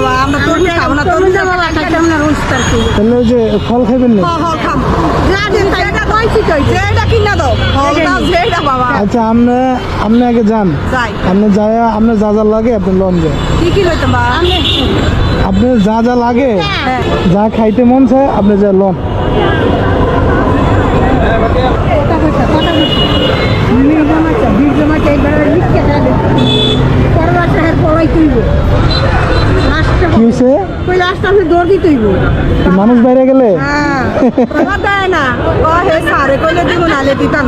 বাবা আমরা তরমুজ খাব না তরমুজ বাবা খাইতাম না রুস্তার কি? তাহলে ওই যে ফল খাইবেন না? হ হ যা দিন যেটা কইছি কই? যেটা কিনা দাও। ফল দাও যেটা। বাবা। আচ্ছা আপনি আপনি আগে যান। যাই। আপনি যায় আপনার যা যা লাগে আপনি লন যায় কি কি লইতাম বা আপনার যা যা লাগে হ্যাঁ। যা খাইতে মন চায় আপনি যা লন। পড়াই কি হয়েছে? কই লাস্ট আমি দৌড় দিতে হইব মানুষ বাইরে গেলে? হ্যাঁ দেয় না। ও হে সারে কইলে দিব নালে দিতাম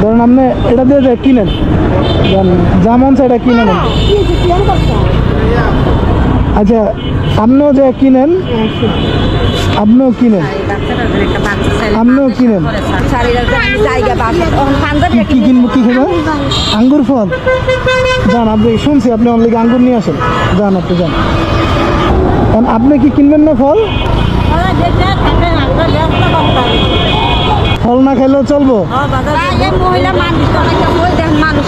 ধরুন আপনি এটা দিয়ে কিনেন। যেমন সেটা কিনে নেন আচ্ছা আপনিও যে কিনেন? আপনিও কিনেন? আপনিও কিনেন? কি কিনবো, কি খাবেন আঙ্গুর ফল? যান, আপনি শুনছি, আপনি অনলি আঙ্গুর নিয়ে আসেন। যান, আপনি যান। আপনি কি কিনবেন না ফল? ফল না খাইলেও চলবো? মহিলা মানুষ মানুষ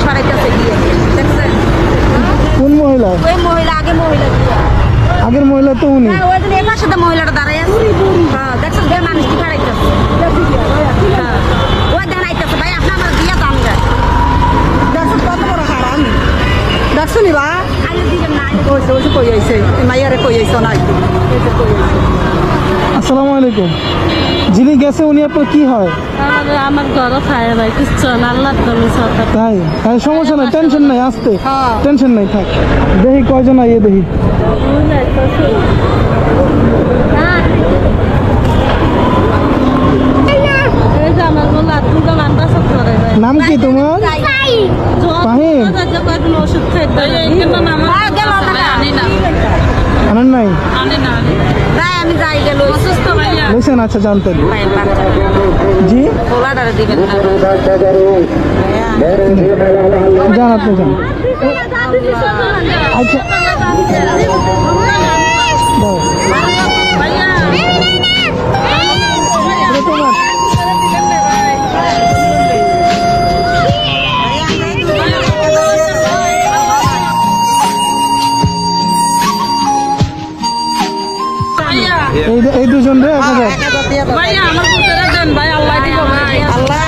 গিয়ে দেখছেন কোন মহিলা ওই মহিলা আগে মহিলা দিয়ে আগের মহিলা তো উনি হ্যাঁ, ওই দিন এবার সাথে মহিলাটা দাঁড়াই আছে হ্যাঁ দেখছেন বে মানুষ কি খারাইতেছে হ্যাঁ ওই দেন আইতেছে ভাই আপনি আমার দিয়ে দাম দেয় দেখছেন কত বড় হারাম দেখছ নি বা আইলে দিবেন না ওইসে ওইসে কই আইছে মাইয়ারে কই আইছো না এসে কই আসসালামু আলাইকুম। যিনি গেছে উনি আপনার কি হয়? আমার ঘরও খায় ভাই কিচ্ছু না আল্লাহ তুমি সরকার তাই? তাই সমস্যা নাই টেনশন নাই আসতে। হ্যাঁ। টেনশন নাই থাক। দেখি কয়জন আইয়ে নাম কি তোমার? পাহিম? যখন ওষুধ খাইতে হ্যাঁ, গেল না। আনার নাই? ভাই আমি যাই গেল। অসুস্থ ভাইয়া বুঝছেন আচ্ছা জানতেন। জি? পোলাডারে দিবেন না যান আপনি যান। আচ্ছা। এই এই দুজন রে এক হাজার। ভাইয়া আমার দেন ভাই আল্লাহ দিব ভাই আল্লাহ।